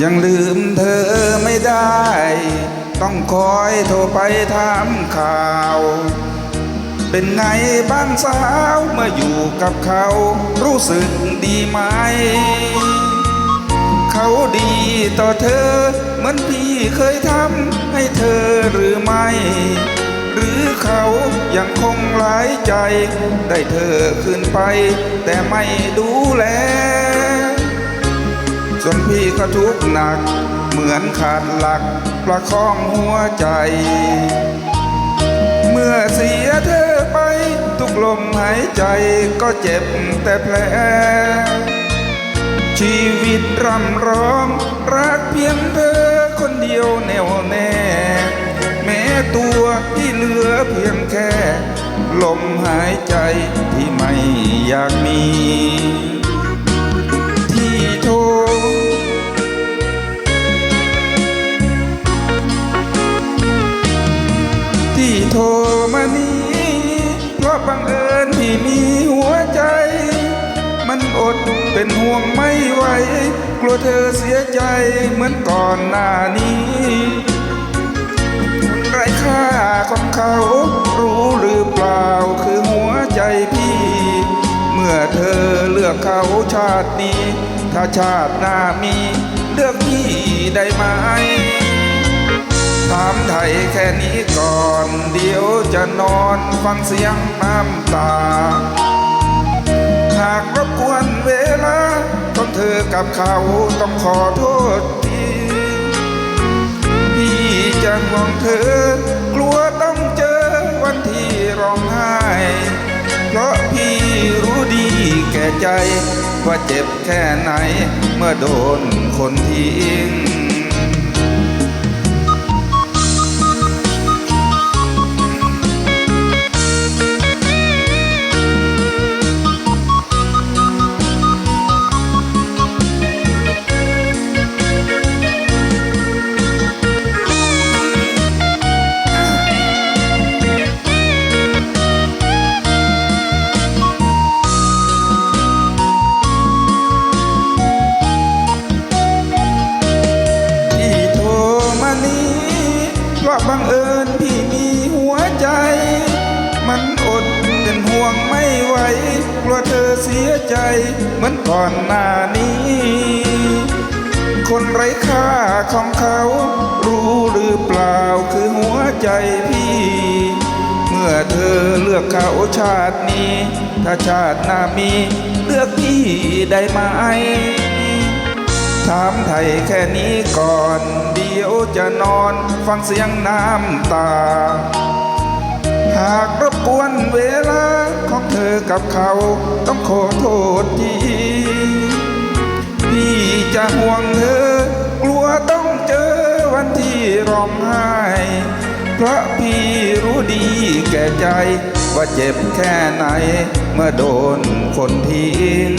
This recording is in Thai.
ยังลืมเธอไม่ได้ ต้องคอยโทรไปถามข่าว เป็นไงบ้างสาวเมื่ออยู่กับเขา รู้สึกดีไหม เขาดีต่อเธอ เหมือนพี่เคยทำให้เธอหรือไม่ หรือเขายังคงหลายใจ ได้เธอคืนไป แต่ไม่ดูแล ส่วนพี่ก็ทุกข์หนัก เหมือนขาดหลักประคองหัวใจ เมื่อเสียเธอไป ทุกลมหายใจก็เจ็บแต่แผลชีวิตรำร้อง รักเพียงเธอคนเดียวแน่วแน่ แม้ตัวที่เหลือเพียงแค่ ลมหายใจที่ไม่อยากมี มีหัวใจ มันอดเป็นห่วงไม่ไหว กลัวเธอเสียใจเหมือนก่อนหน้านี้ไรค่าของเขารู้หรือเปล่าคือหัวใจพี่ เมื่อเธอเลือกเขาชาตินี้ ถ้าชาติหน้ามี เลือกพี่ได้ไหม ถามไทยแค่นี้ก่อน เดี๋ยวจะนอนฟังเสียงน้ำตา หากรบกวนเวลาต้องเธอกับเขาต้องขอโทษทีพี่จะห่วงเธอ กลัวต้องเจอวันที่ร้องไห้ เพราะพี่รู้ดีแก่ใจ ว่าเจ็บแค่ไหนเมื่อโดนคนทิ้ง บังเอิญพี่มีหัวใจ มันอดเป็นห่วงไม่ไหวกลัวเธอเสียใจ เหมือนก่อนหน้านี้ คนไร้ค่าของเขา รู้หรือเปล่าคือหัวใจพี่ เมื่อเธอเลือกเขาชาตินี้ ถ้าชาติหน้ามีเลือกพี่ได้ไหมถามไทยแค่นี้ก่อน จะนอนฟังเสียงน้ำตา หากรบกวนเวลาของเธอกับเขาต้องขอโทษทีพี่จะห่วงเธอกลัวต้องเจอวันที่ร้องไห้เพราะพี่รู้ดีแก่ใจว่าเจ็บแค่ไหนเมื่อโดนคนทิ้ง